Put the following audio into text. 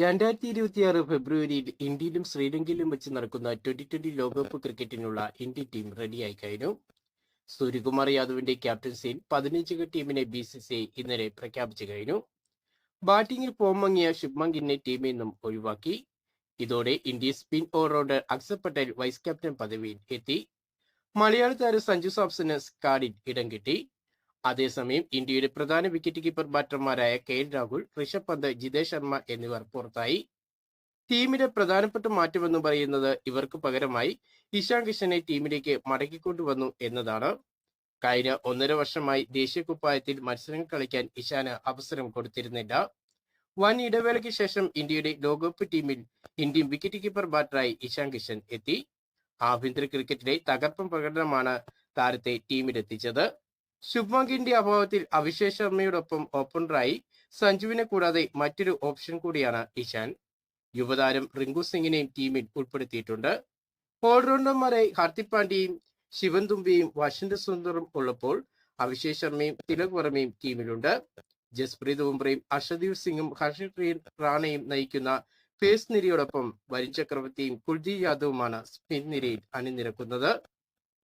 രണ്ടായിരത്തി ഇരുപത്തിയാറ് ഫെബ്രുവരിയിൽ ഇന്ത്യയിലും ശ്രീലങ്കയിലും വെച്ച് നടക്കുന്ന ട്വന്റി ട്വന്റി ലോകകപ്പ് ക്രിക്കറ്റിനുള്ള ഇന്ത്യൻ ടീം റെഡിയായി കഴിഞ്ഞു. സൂര്യകുമാർ യാദവിന്റെ ക്യാപ്റ്റൻസിയിൽ പതിനഞ്ചംഗ ടീമിനെ ബി സി സി ഇന്നലെ പ്രഖ്യാപിച്ചു കഴിഞ്ഞു. ബാറ്റിംഗിൽ ഫോം മങ്ങിയ ശുഭ്മൻ ഗില്ലിനെ ടീമിൽ നിന്നും ഒഴിവാക്കി. ഇതോടെ India spin allrounder Axar Patel vice captain പദവിയിൽ എത്തി. മലയാളി താരം സഞ്ജു സാംസന് സ്കാഡിൽ ഇടം കിട്ടി. അതേസമയം ഇന്ത്യയുടെ പ്രധാന വിക്കറ്റ് കീപ്പർ ബാറ്റർമാരായ കെ എൽ രാഹുൽ ഋഷഭ് പന്ത് ജിതേഷ് ശർമ്മ എന്നിവർ പുറത്തായി. ടീമിലെ പ്രധാനപ്പെട്ട മാറ്റമെന്ന് പറയുന്നത് ഇവർക്ക് പകരമായി ഇഷാൻ കിഷനെ ടീമിലേക്ക് മടക്കിക്കൊണ്ടുവന്നു എന്നതാണ്. കഴിഞ്ഞ ഒന്നര വർഷമായി ദേശീയ കുപ്പായത്തിൽ മത്സരങ്ങൾ കളിക്കാൻ ഇഷാന് അവസരം കൊടുത്തിരുന്നില്ല. വൻ ഇടവേളയ്ക്ക് ശേഷം ഇന്ത്യയുടെ ലോകകപ്പ് ടീമിൽ ഇന്ത്യൻ വിക്കറ്റ് കീപ്പർ ബാറ്ററായി ഇഷാൻ കിഷൻ എത്തി. ആഭ്യന്തര ക്രിക്കറ്റിലെ തകർപ്പൻ പ്രകടനമാണ് താരത്തെ ടീമിലെത്തിച്ചത്. ശുഭ്മാൻ ഗിന്റെ അഭാവത്തിൽ അഭിഷേക് ശർമ്മയോടൊപ്പം ഓപ്പണറായി സഞ്ജുവിനെ കൂടാതെ മറ്റൊരു ഓപ്ഷൻ കൂടിയാണ് ഇഷാൻ യുവതാരം റിങ്കു സിംഗിനെയും ടീമിൽ ഉൾപ്പെടുത്തിയിട്ടുണ്ട്. ഓൾറൗണ്ടർമാരായി ഹാർദിക് പാണ്ഡ്യയും ശിവൻ തുമ്പിയും വാഷിംഗ്ടൺ സുന്ദറും ഉള്ളപ്പോൾ അഭിഷേക് ശർമ്മയും തിലക് വർമ്മയും ടീമിലുണ്ട് ജസ്പ്രീത് ബുംറയും അർഷദീപ് സിംഗും ഹർഷിത് റാണയും നയിക്കുന്ന പേസ് നിരയോടൊപ്പം വരുൺ ചക്രവർത്തിയും കുൽദീപ് യാദവുമാണ് സ്പിൻ നിരയിൽ അണിനിരക്കുന്നത്.